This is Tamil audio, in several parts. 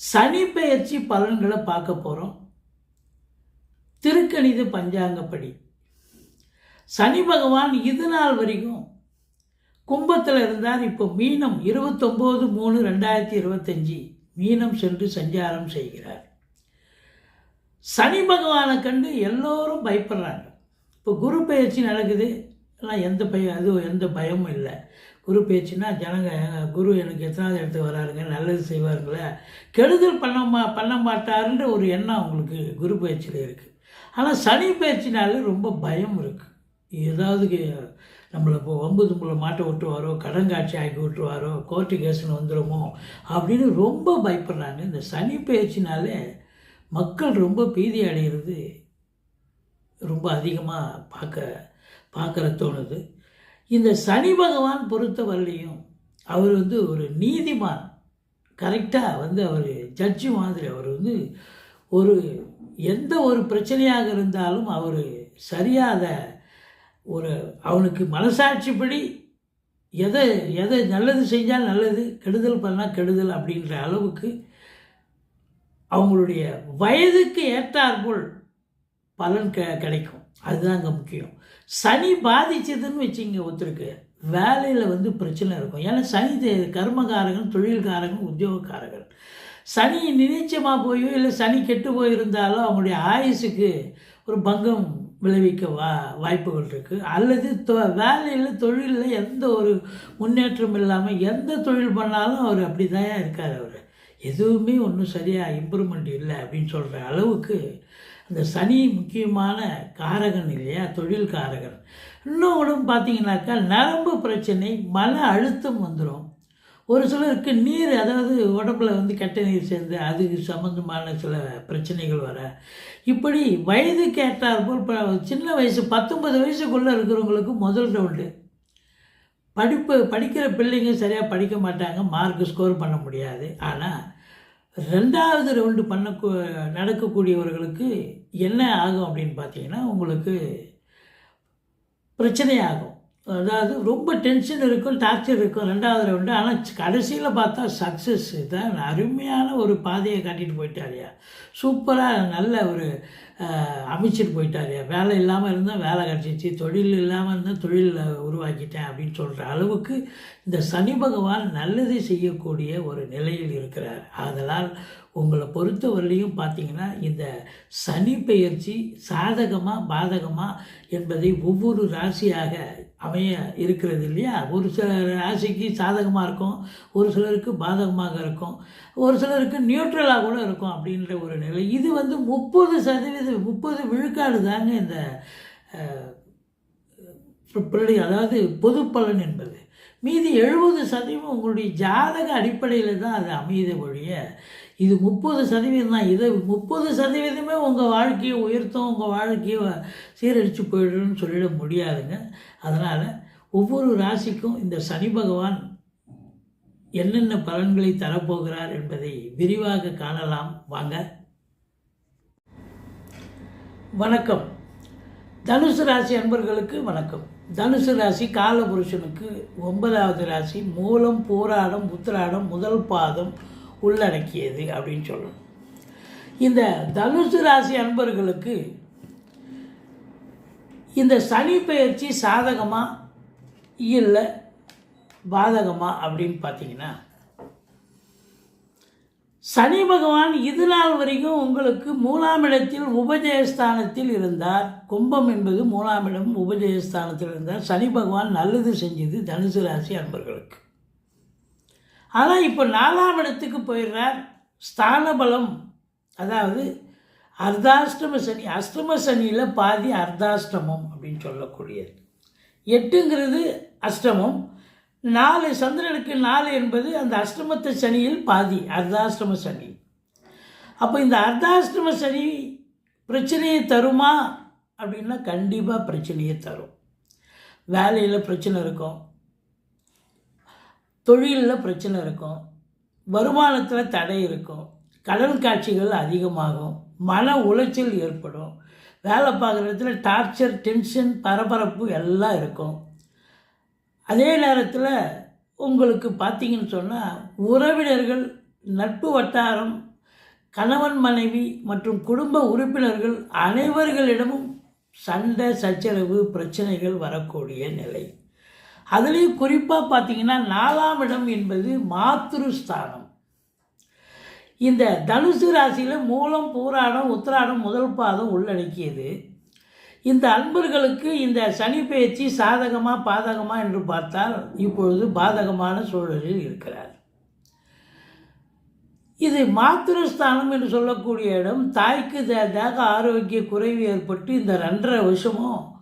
சனி பெயர்ச்சி பலன்களை பார்க்க போகிறோம் திருக்கணித பஞ்சாங்கப்படி. சனி பகவான் இது நாள் வரைக்கும் கும்பத்தில் இருந்தார். இப்போ மீனம் இருபத்தொம்போது மூணு ரெண்டாயிரத்தி இருபத்தஞ்சி மீனம் சென்று சஞ்சாரம் செய்கிறார். சனி பகவானை கண்டு எல்லோரும் பயப்படுறாங்க. இப்போ குரு பயிற்சி நடக்குது. எல்லாம் எந்த பயம் அது எந்த பயமும் இல்லை. குரு பேச்சுன்னா ஜனங்க குரு எனக்கு எத்தனாவது இடத்துக்கு வராருங்க நல்லது செய்வாருங்களே. கெடுதல் பண்ண மா பண்ண மாட்டாருன்ற ஒரு எண்ணம் அவங்களுக்கு குரு பயிற்சியில் இருக்குது ஆனால் சனி பயிற்சினால ரொம்ப பயம் இருக்குது ஏதாவது நம்மளை இப்போ வம்பு தும்புல மாட்ட விட்டுருவாரோ கடன் காட்சி ஆக்கி விட்டுருவாரோ கோர்ட்டு கேஸ்னு வந்துடுமோ அப்படின்னு ரொம்ப பயப்படுறாங்க. இந்த சனி பயிற்சினாலே மக்கள் ரொம்ப பீதி அடைகிறது ரொம்ப அதிகமாக பார்க்க பார்க்குற தோணுது. இந்த சனி பகவான் பொறுத்தவரையிலையும் அவர் வந்து ஒரு நீதிமான். கரெக்டாக வந்து அவர் ஜட்ஜு மாதிரி அவர் வந்து ஒரு எந்த ஒரு பிரச்சனையாக இருந்தாலும் அவர் சரியாத ஒரு அவனுக்கு மனசாட்சிப்படி எதை எதை நல்லது செஞ்சால் நல்லது கெடுதல் பண்ணால் கெடுதல் அப்படின்ற அளவுக்கு அவங்களுடைய வயதுக்கு ஏற்றாற்போல் பலன் க கிடைக்கும். அதுதான் அங்கே முக்கியம். சனி பாதிச்சதுன்னு வச்சுங்க ஒருத்தருக்கு. வேலையில் வந்து பிரச்சனை இருக்கும். ஏன்னா சனி தே- கர்மகாரகன் தொழில்காரகன் உத்தியோகக்காரகன். சனி நினைச்சமாக போயோ இல்லை சனி கெட்டு போயிருந்தாலோ அவங்களுடைய ஆயுசுக்கு ஒரு பங்கம் விளைவிக்க வா வாய்ப்புகள் இருக்குது அல்லது தொ வேலையில் தொழிலில் எந்த ஒரு முன்னேற்றம் இல்லாமல் எந்த தொழில் பண்ணாலும் அவர் அப்படி தான் இருக்கார் அவர். எதுவுமே ஒன்றும் சரியாக இம்ப்ரூவ்மெண்ட் இல்லை அப்படின்னு சொல்கிற அளவுக்கு இந்த சனி முக்கியமான காரகன் இல்லையா? தொழில் காரகன். இன்னொன்று பார்த்தீங்கன்னாக்கா நரம்பு பிரச்சனை மன அழுத்தம் வந்துடும் ஒரு சிலருக்கு நீர் அதாவது உடம்புல வந்து கெட்ட நீர் சேர்ந்து அதுக்கு சம்மந்தமான சில பிரச்சனைகள் வர. இப்படி வயதுக்கு ஏற்றாற்போல் இப்போ சின்ன வயசு பத்தொன்பது வயசுக்குள்ளே இருக்கிறவங்களுக்கு முதல் ரவுண்டு. படிப்பு படிக்கிற பிள்ளைங்க சரியாக படிக்க மாட்டாங்க மார்க் ஸ்கோர் பண்ண முடியாது. ஆனால் ரெண்டாவது ரவுண்டு பண்ண நடக்கக்கூடியவர்களுக்கு என்ன ஆகும் அப்படின்னு பார்த்தீங்கன்னா உங்களுக்கு பிரச்சனையாகும் அதாவது ரொம்ப டென்ஷன் இருக்கும் டார்ச்சர் இருக்கும் ரெண்டாவது ரவுண்டு ஆனால் கடைசியில் பார்த்தா சக்ஸஸ் தான். அருமையான ஒரு பாதையை காட்டிட்டு போயிட்டாரியா சூப்பராக நல்ல ஒரு அமைச்சர் போயிட்டார். வேலை இல்லாமல் இருந்தால் வேலை கிடச்சிச்சு. தொழில் இல்லாமல் இருந்தால் தொழில் உருவாக்கிட்டேன் அப்படின்னு சொல்கிற அளவுக்கு இந்த சனி பகவான் நல்லதை செய்யக்கூடிய ஒரு நிலையில் இருக்கிறார். ஆதலால் உங்களை பொறுத்தவரையிலையும் பார்த்தீங்கன்னா இந்த சனி பெயர்ச்சி சாதகமாக பாதகமாக என்பதை ஒவ்வொரு ராசியாக அமைய இருக்கிறது இல்லையா? ஒரு சில ராசிக்கு சாதகமாக இருக்கும் ஒரு சிலருக்கு பாதகமாக இருக்கும் ஒரு சிலருக்கு நியூட்ரலாக கூட இருக்கும் அப்படின்ற ஒரு நிலை. இது வந்து முப்பது சதவீதம் முப்பது விழுக்காடு தாங்க இந்த பிள்ளை அதாவது பொது பலன் என்பது. மீதி எழுபது சதவீதம் உங்களுடைய ஜாதக அடிப்படையில் தான் அது அமையுத ஒழிய இது முப்பது சதவீதம் தான். இது முப்பது சதவீதமே உங்கள் வாழ்க்கையை உயர்த்தும் உங்கள் வாழ்க்கையை சீரழித்து போயிடும்னு சொல்லிட முடியாதுங்க. அதனால் ஒவ்வொரு ராசிக்கும் இந்த சனி பகவான் என்னென்ன பலன்களை தரப்போகிறார் என்பதை விரிவாக காணலாம். வாங்க. வணக்கம். தனுசு ராசி அன்பர்களுக்கு வணக்கம். தனுசு ராசி காலபுருஷனுக்கு ஒன்பதாவது ராசி. மூலம் போராடம் உத்திராடம் முதல் பாதம் உள்ளடக்கியது அப்படின்னு சொல்லணும். இந்த தனுசு ராசி அன்பர்களுக்கு இந்த சனி பயிற்சி சாதகமா இல்லை பாதகமா அப்படின்னு பார்த்தீங்கன்னா சனி பகவான் இது நாள் வரைக்கும் உங்களுக்கு மூலாம் இடத்தில் உபஜயஸ்தானத்தில் இருந்தார். கும்பம் என்பது மூலாம் இடம் உபஜயஸ்தானத்தில் இருந்தார். சனி பகவான் நல்லது செஞ்சது தனுசு ராசி அன்பர்களுக்கு. ஆனால் இப்போ நாலாம் இடத்துக்கு போயிடுறார் ஸ்தானபலம். அதாவது அர்த்தாஷ்டம சனி. அஷ்டம சனியில் பாதி அர்த்தாஷ்டமம் அப்படின்னு சொல்லக்கூடியது. எட்டுங்கிறது அஷ்டமம். நாலு சந்திரனுக்கு நாலு என்பது அந்த அஷ்டமத்து சனியில் பாதி அர்த்தாஷ்டம சனி. அப்போ இந்த அர்த்தாஷ்டம சனி பிரச்சனையை தருமா? அப்படின்னா கண்டிப்பாக பிரச்சனையை தரும். வேலையில் பிரச்சனை இருக்கும். தொழிலில் பிரச்சனை இருக்கும். வருமானத்தில் தடை இருக்கும். கடன் காட்சிகள் அதிகமாகும். மன உளைச்சல் ஏற்படும். வேலை பார்க்குற இடத்துல டார்ச்சர் டென்ஷன் பரபரப்பு எல்லாம் இருக்கும். அதே நேரத்தில் உங்களுக்கு பார்த்தீங்கன்னு சொன்னால் உறவினர்கள் நட்பு வட்டாரம் கணவன் மனைவி மற்றும் குடும்ப உறுப்பினர்கள் அனைவர்களிடமும் சண்டை சச்சரவு பிரச்சனைகள் வரக்கூடிய நிலை. அதுலேயும் குறிப்பாக பார்த்தீங்கன்னா நாலாம் இடம் என்பது மாத்ருஸ்தானம். இந்த தனுசு ராசியில் மூலம் பூராடம் உத்திராடம் முதல் பாதம் உள்ளடக்கியது. இந்த அன்பர்களுக்கு இந்த சனி பயிற்சி சாதகமா பாதகமா என்று பார்த்தால் இப்பொழுது பாதகமான சூழலில் இருக்கிறார். இது மாத்திருஸ்தானம் என்று சொல்லக்கூடிய இடம். தாய்க்கு தே- தேக ஆரோக்கிய குறைவு ஏற்பட்டு இந்த ரெண்டரை வருஷமும்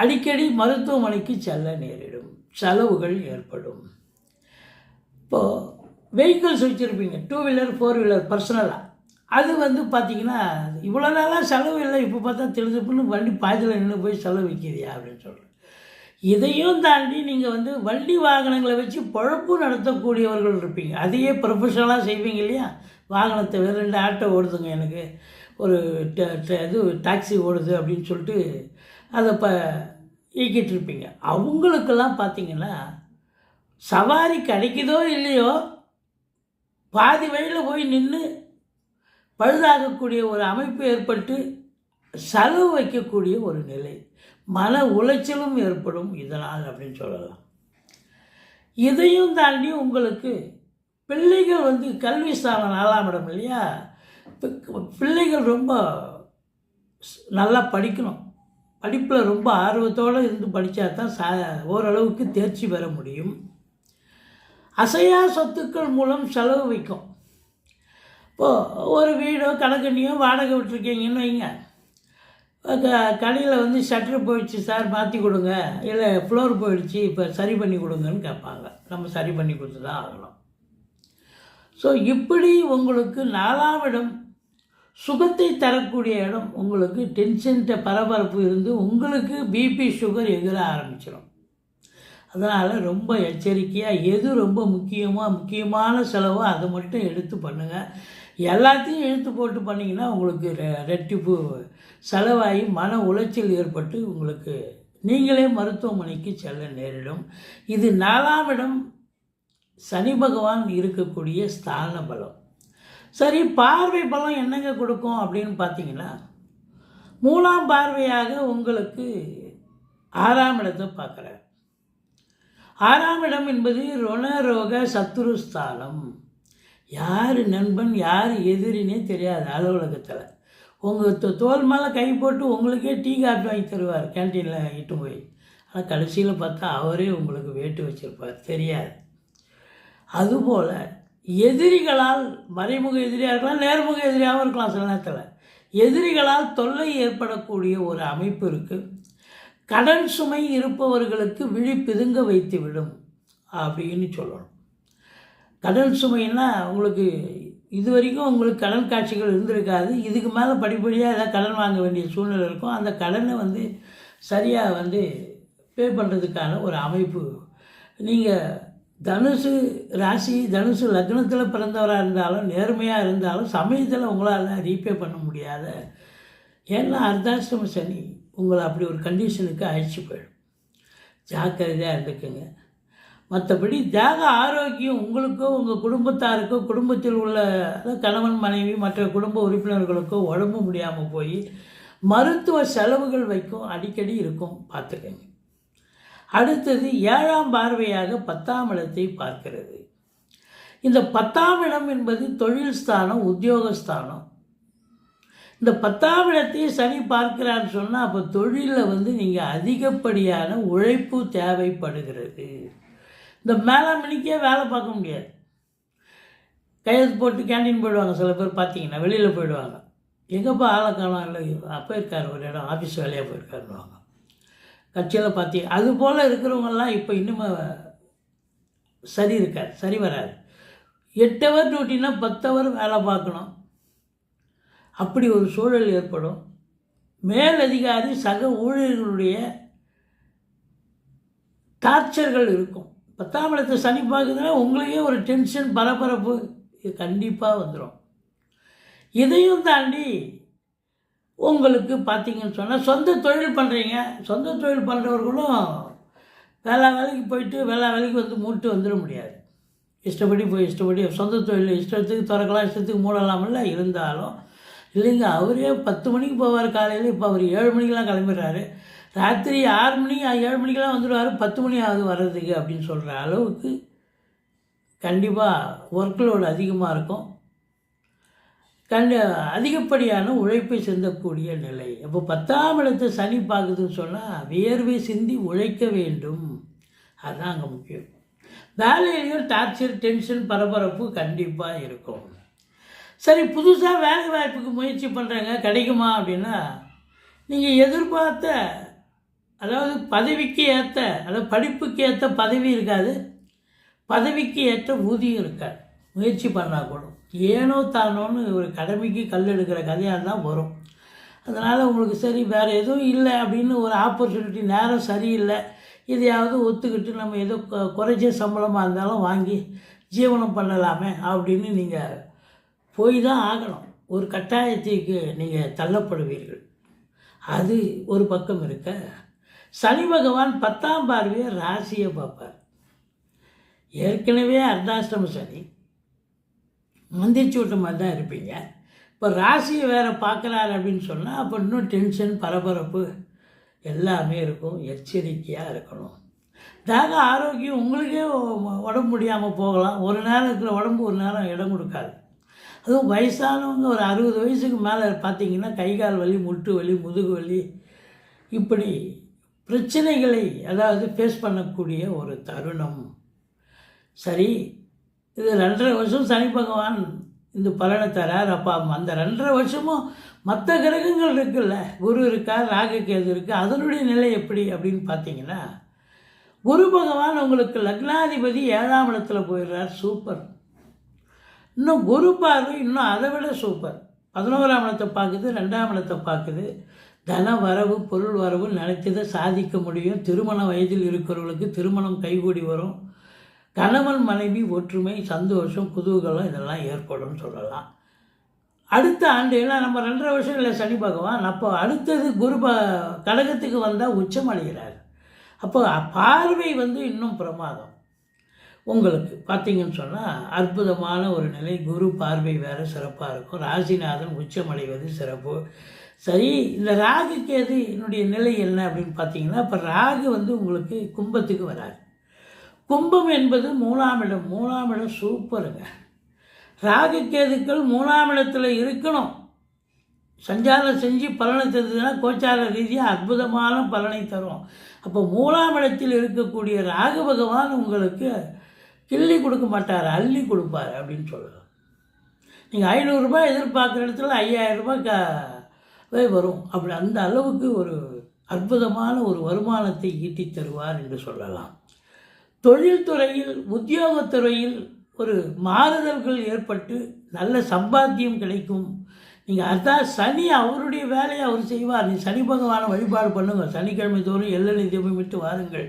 அடிக்கடி மருத்துவமனைக்கு செல்ல நேரிடும். செலவுகள் ஏற்படும். இப்போது வெஹிக்கிள்ஸ் வச்சுருப்பீங்க டூ வீலர் ஃபோர் வீலர் பர்சனலாக அது வந்து பார்த்தீங்கன்னா இவ்வளோ நாளாக செலவு இல்லை. இப்போ பார்த்தா திருதுப்புன்னு வண்டி பாதியில் நின்று போய் செலவு வைக்கிறியா அப்படின்னு சொல்கிறேன் இதையும் தாண்டி நீங்கள் வந்து வண்டி வாகனங்களை வச்சு பொழப்பு நடத்தக்கூடியவர்கள் இருப்பீங்க. அதையே ப்ரொஃபஷனலாக செய்வீங்க இல்லையா? வாகனத்தை வேறு ரெண்டு ஆட்டோ ஓடுதுங்க எனக்கு. ஒரு ட- ட- இது டாக்ஸி ஓடுது அப்படின்னு சொல்லிட்டு அதை இப்போ இயக்கிட்டு இருப்பீங்க அவங்களுக்கெல்லாம் பார்த்தீங்கன்னா சவாரி கிடைக்குதோ இல்லையோ பாதி வழியில் போய் நின்று பழுதாகக்கூடிய ஒரு அமைப்பு ஏற்பட்டு செலவு வைக்கக்கூடிய ஒரு நிலை மன உளைச்சலும் ஏற்படும் இதனால் அப்படின்னு சொல்லலாம். இதையும் தாண்டி உங்களுக்கு பிள்ளைகள் வந்து கல்வி ஸ்தானம் நாலாம் இடம் இல்லையா? பி- பிள்ளைகள் ரொம்ப நல்லா படிக்கணும். படிப்பில் ரொம்ப ஆர்வத்தோடு இருந்து படித்தா தான் சா ஓரளவுக்கு தேர்ச்சி பெற முடியும். அசையா சொத்துக்கள் மூலம் செலவு வைக்கும். இப்போது ஒரு வீடோ கணக்கண்ணியோ வாடகை விட்டுருக்கீங்கன்னு வைங்க. க- கடையில் வந்து ஷட்டர் போயிடுச்சு சார் மாற்றி கொடுங்க. இல்லை ஃப்ளோர் போயிடுச்சு இப்போ சரி பண்ணி கொடுங்கன்னு கேட்பாங்க. நம்ம சரி பண்ணி கொடுத்து தான் ஆகணும். ஸோ இப்படி உங்களுக்கு நாலாவிடம் சுகத்தை தரக்கூடிய இடம் உங்களுக்கு டென்ஷன் பரபரப்பு இருந்து உங்களுக்கு பிபி சுகர் எதிர ஆரம்பிச்சிடும் அதனால் ரொம்ப எச்சரிக்கையாக எது ரொம்ப முக்கியமாக முக்கியமான செலவோ அதை மட்டும் எடுத்து பண்ணுங்கள் எல்லாத்தையும் இழுத்து போட்டு பண்ணிங்கன்னா உங்களுக்கு ரெ- ரெட்டிப்பு செலவாகி மன உளைச்சல் ஏற்பட்டு உங்களுக்கு நீங்களே மருத்துவமனைக்கு செல்ல நேரிடும். இது நாலாம் இடம் சனி பகவான் இருக்கக்கூடிய ஸ்தான பலம். சரி பார்வை பலம் என்னங்க கொடுக்கும் அப்படின்னு பார்த்தீங்கன்னா மூணாம் பார்வையாக உங்களுக்கு ஆறாம் இடத்தை பார்க்குறார். ஆறாம் இடம் என்பது ருணரோக சத்துருஸ்தானம் யார் நண்பன் யார் எதிரினே தெரியாது அலுவலகத்தில். உங்கள் தோல் மேலே கை போட்டு உங்களுக்கே டீ காஃபி வாங்கி தருவார் கேன்டீனில் இட்டு போய். ஆனால் கடைசியில் பார்த்தா அவரே உங்களுக்கு வேட்டு வச்சிருப்பார் தெரியாது. அதுபோல் எதிரிகளால் மறைமுக எதிரியாக இருக்கலாம் நேர்முக எதிரியாகவும் இருக்கலாம் சில நேரத்தில். எதிரிகளால் தொல்லை ஏற்படக்கூடிய ஒரு அமைப்பு இருக்குது கடன் சுமை இருப்பவர்களுக்கு விழி பிதுங்க வைத்து விடும் அப்படின்னு சொல்லணும். கடன் சுமைன்னா உங்களுக்கு இது வரைக்கும் உங்களுக்கு கடன் காட்சிகள் இருந்திருக்காது. இதுக்கு மேலே படிப்படியாக ஏதாவது கடன் வாங்க வேண்டிய சூழ்நிலை இருக்கும். அந்த கடனை வந்து சரியாக வந்து பே பண்ணுறதுக்கான ஒரு அமைப்பு நீங்கள் தனுசு ராசி தனுசு லக்னத்தில் பிறந்தவராக இருந்தாலும் நேர்மையாக இருந்தாலும் சமயத்தில் உங்களால் ரீபே பண்ண முடியாத ஏன்னா அர்த்தாஷ்டம சனி உங்களை அப்படி ஒரு கண்டிஷனுக்கு அழைச்சி போயிடும். ஜாக்கிரதையாக இருந்துக்குங்க. மற்றபடி தேக ஆரோக்கியம் உங்களுக்கோ உங்கள் குடும்பத்தாருக்கோ குடும்பத்தில் உள்ள கணவன் மனைவி மற்ற குடும்ப உறுப்பினர்களுக்கோ உடம்பு முடியாமல் போய் மருத்துவ செலவுகள் வைக்கும் அடிக்கடி இருக்கும். பார்த்துக்கங்க. அடுத்தது ஏழாம் பார்வையாக பத்தாம் இடத்தை பார்க்கிறது. இந்த பத்தாம் இடம் என்பது தொழில் ஸ்தானம் உத்தியோகஸ்தானம் இந்த பத்தாம் இடத்தை சனி பார்க்கிறான்னு சொன்னால் அப்போ தொழிலில் வந்து நீங்கள் அதிகப்படியான உழைப்பு தேவைப்படுகிறது. இந்த மேலே மணிக்கே வேலை பார்க்க முடியாது. கையெழுத்து போட்டு கேண்டீன் போயிடுவாங்க. சில பேர் பார்த்தீங்கன்னா வெளியில் போயிடுவாங்க. எங்கேப்பா ஆளை காணும்? இல்லை இருக்கார் ஒரு இடம் ஆஃபீஸ் வேலையாக போயிருக்காருன்னு கட்சியில் பார்த்தீங்க அது போல் இருக்கிறவங்கெல்லாம் இப்போ இன்னும் சரி இருக்காது சரி வராது. எட்டு ஹவர் டியூட்டினா பத்து ஹவர் வேலை பார்க்கணும். அப்படி ஒரு சூழல் ஏற்படும். மேலதிகாரி சக ஊழியர்களுடைய டார்ச்சர்கள் இருக்கும். பத்தாம் இடத்து சனி பார்க்குதுன்னா உங்களையே ஒரு டென்ஷன் பரபரப்பு இது கண்டிப்பாக வந்துடும் இதையும் தாண்டி உங்களுக்கு பார்த்தீங்கன்னு சொன்னால் சொந்த தொழில் பண்ணுறீங்க சொந்த தொழில் பண்ணுறவர்களும் வேலை வேலைக்கு போயிட்டு வேலை வேலைக்கு வந்து மூட்டு வந்துட முடியாது. இஷ்டப்படி போய் இஷ்டப்படி சொந்த தொழில் இஷ்டத்துக்கு திறக்கலாம் இஷ்டத்துக்கு மூடலாமில்ல இருந்தாலும். இல்லைங்க அவரே பத்து மணிக்கு போவார் காலையில் இப்போ அவர் ஏழு மணிக்கெலாம் கிளம்பிடுறாரு. ராத்திரி ஆறு மணி ஏழு மணிக்கெலாம் வந்துடுவார் பத்து மணி ஆகுது வர்றதுக்கு அப்படின்னு சொல்கிற அளவுக்கு கண்டிப்பாக ஒர்க் லோடு அதிகமாக இருக்கும். கண்டு அதிகப்படியான உழைப்பை சிந்தக்கூடிய நிலை. அப்போ பத்தாம் இடத்தை சனி பார்க்குதுன்னு சொன்னால் வியர்வை சிந்தி உழைக்க வேண்டும். அதுதான் அங்கே முக்கியம். வேலையிலையும் டார்ச்சர் டென்ஷன் பரபரப்பு கண்டிப்பாக இருக்கும். சரி புதுசாக வேலை வாய்ப்புக்கு முயற்சி பண்ணுறாங்க கிடைக்குமா அப்படின்னா நீங்கள் எதிர்பார்த்த அதாவது பதவிக்கு ஏற்ற அதாவது படிப்புக்கு ஏற்ற பதவி இருக்காது. பதவிக்கு ஏற்ற ஊதியம் இருக்காது. முயற்சி பண்ணால் கூட ஏனோ தானோன்னு ஒரு கடமைக்கு கல் எடுக்கிற கதையாக தான் வரும். அதனால் உங்களுக்கு சரி வேறு எதுவும் இல்லை அப்படின்னு ஒரு ஆப்பர்ச்சுனிட்டி நேரம் சரியில்லை. எதையாவது ஒத்துக்கிட்டு நம்ம ஏதோ கொ- குறைஞ்ச சம்பளமாக இருந்தாலும் வாங்கி ஜீவனம் பண்ணலாமே அப்படின்னு நீங்கள் போய் தான் ஆகணும். ஒரு கட்டாயத்திற்கு நீங்கள் தள்ளப்படுவீர்கள். அது ஒரு பக்கம் இருக்க. சனி பகவான் பத்தாம் பார்வையை ராசியை பார்ப்பார். ஏற்கனவே அர்த்தாஷ்டம சனி. மந்திரிச்சு விட்ட மாதிரி தான் இருப்பீங்க. இப்போ ராசியை வேறு பார்க்குறாரு அப்படின்னு சொன்னால் அப்போ இன்னும் டென்ஷன் பரபரப்பு எல்லாமே இருக்கும். எச்சரிக்கையாக இருக்கணும். தாக ஆரோக்கியம் உங்களுக்கே உடம்பு முடியாமல் போகலாம். ஒரு நேரம் இருக்கிற உடம்பு ஒரு நேரம் இடம் கொடுக்காது. அதுவும் வயசானவங்க ஒரு அறுபது வயசுக்கு மேலே பார்த்தீங்கன்னா கை கால் வலி முட்டு வலி முதுகு வலி இப்படி பிரச்சனைகளை அதாவது ஃபேஸ் பண்ணக்கூடிய ஒரு தருணம். சரி இது ரெண்டரை வருஷம் சனி பகவான் இந்த பலனை தரார். அப்பா அந்த ரெண்டரை வருஷமும் மற்ற கிரகங்கள் இருக்குல்ல குரு இருக்கா ராகு கேது இருக்கு அதனுடைய நிலை எப்படி அப்படின்னு பார்த்தீங்கன்னா குரு பகவான் உங்களுக்கு லக்னாதிபதி ஏழாம் இடத்துல போயிடுறார். சூப்பர். இன்னும் குரு பார்வை இன்னும் அதை விட சூப்பர். பதினோராம் இடத்தை பார்க்குது ரெண்டாம் இடத்தை பார்க்குது. தன வரவு பொருள் வரவு நினைத்ததை சாதிக்க முடியும். திருமண வயதில் இருக்கிறவர்களுக்கு திருமணம் கைகூடி வரும். கணவன் மனைவி ஒற்றுமை சந்தோஷம் குதூகலம் இதெல்லாம் ஏற்படும் சொல்லலாம். அடுத்த ஆண்டு ஏன்னா நம்ம ரெண்டரை வருஷம் இல்லை சனி பகவான் அப்போ அடுத்தது குரு ப கடகத்துக்கு வந்தால் உச்சம் அடைகிறார். அப்போ பார்வை வந்து இன்னும் பிரமாதம். உங்களுக்கு பார்த்தீங்கன்னு சொன்னால் அற்புதமான ஒரு நிலை குரு பார்வை வேறு சிறப்பாக இருக்கும். ராசிநாதன் உச்சமடைவது சிறப்பு. சரி இந்த ராகுக்கு எது என்னுடைய நிலை என்ன அப்படின்னு பார்த்தீங்கன்னா இப்போ ராகு வந்து உங்களுக்கு கும்பத்துக்கு வராது. கும்பம் என்பது மூணாம் இடம் மூணாம் இடம் சூப்பருங்க ராகு கேதுக்கள் மூணாம் இடத்துல இருக்கணும். சஞ்சாரம் செஞ்சு பலனை தந்ததுன்னா கோச்சார ரீதியாக அற்புதமான பலனை தரும். அப்போ மூணாம் இடத்தில் இருக்கக்கூடிய ராகு பகவான் உங்களுக்கு கிள்ளி கொடுக்க மாட்டார் அள்ளி கொடுப்பார் அப்படின்னு சொல்லலாம் நீங்கள் ஐநூறுரூபா எதிர்பார்க்குற இடத்துல ஐயாயிரரூபா க வரும். அப்படி அந்த அளவுக்கு ஒரு அற்புதமான ஒரு வருமானத்தை ஈட்டி தருவார் என்று சொல்லலாம். தொழில்துறையில் உத்தியோகத்துறையில் ஒரு மாறுதல்கள் ஏற்பட்டு நல்ல சம்பாத்தியம் கிடைக்கும். நீங்கள் அதான் சனி அவருடைய வேலையை அவர் செய்வார். நீ சனி பகவானை வழிபாடு பண்ணுங்க. சனிக்கிழமை தோறும் எள்ளெண்ணெய் தீபமிட்டு வாருங்கள்.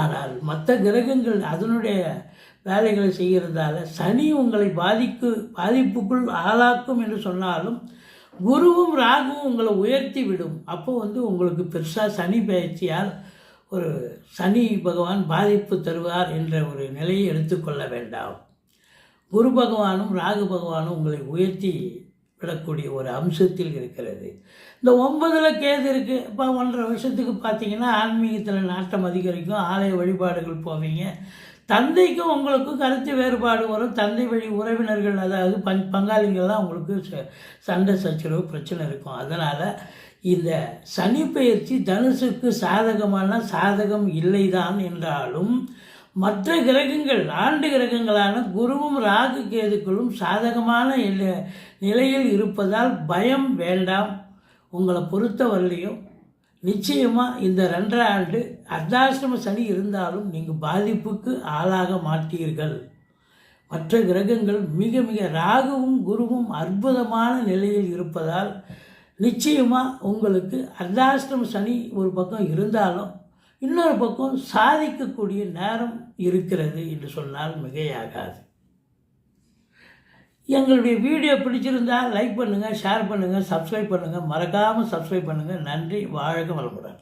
ஆனால் மற்ற கிரகங்கள் அதனுடைய வேலைகளை செய்கிறதால சனி உங்களை பாதிக்கு பாதிப்புக்குள் ஆளாக்கும் என்று சொன்னாலும் குருவும் ராகுவும் உங்களை உயர்த்தி விடும். அப்போ வந்து உங்களுக்கு பெருசாக சனி பயிற்சியால் ஒரு சனி பகவான் பாதிப்பு தருவார் என்ற ஒரு நிலையை எடுத்துக்கொள்ள வேண்டாம். குரு பகவானும் ராகு பகவானும் உங்களை உயர்த்தி விடக்கூடிய ஒரு அம்சத்தில் இருக்கிறது. இந்த ஒன்பதில் கேது இருக்குது இப்போ ஒன்றரை வருஷத்துக்கு பார்த்தீங்கன்னா ஆன்மீகத்தில் நாட்டம் அதிகரிக்கும். ஆலய வழிபாடுகள் போவீங்க. தந்தைக்கும் உங்களுக்கும் கருத்து வேறுபாடு வரும். தந்தை வழி உறவினர்கள் அதாவது பங் பங்காளிகள்லாம் உங்களுக்கு ச- சண்டை சச்சரவு பிரச்சனை இருக்கும். அதனால் இந்த சனி பெயர்ச்சி தனுசுக்கு சாதகமான சாதகம் இல்லைதான் என்றாலும் மற்ற கிரகங்கள் ஆண்டு கிரகங்களான குருவும் ராகு கேதுக்களும் சாதகமான நிலையில் இருப்பதால் பயம் வேண்டாம். உங்களை பொறுத்தவரையிலையும் நிச்சயமாக இந்த ரெண்டரை ஆண்டு அர்த்தாசிரம சனி இருந்தாலும் நீங்கள் பாதிப்புக்கு ஆளாக மாட்டீர்கள். மற்ற கிரகங்கள் மிக மிக ராகுவும் குருவும் அற்புதமான நிலையில் இருப்பதால் நிச்சயமாக உங்களுக்கு அர்த்தாஷ்டம சனி ஒரு பக்கம் இருந்தாலும் இன்னொரு பக்கம் சாதிக்கக்கூடிய நேரம் இருக்கிறது என்று சொன்னால் மிகையாகாது. எங்களுடைய வீடியோ பிடிச்சிருந்தால் லைக் பண்ணுங்கள் ஷேர் பண்ணுங்கள் சப்ஸ்கிரைப் பண்ணுங்கள் மறக்காமல் சப்ஸ்கிரைப் பண்ணுங்கள் நன்றி வாழ்க வளமுடன்.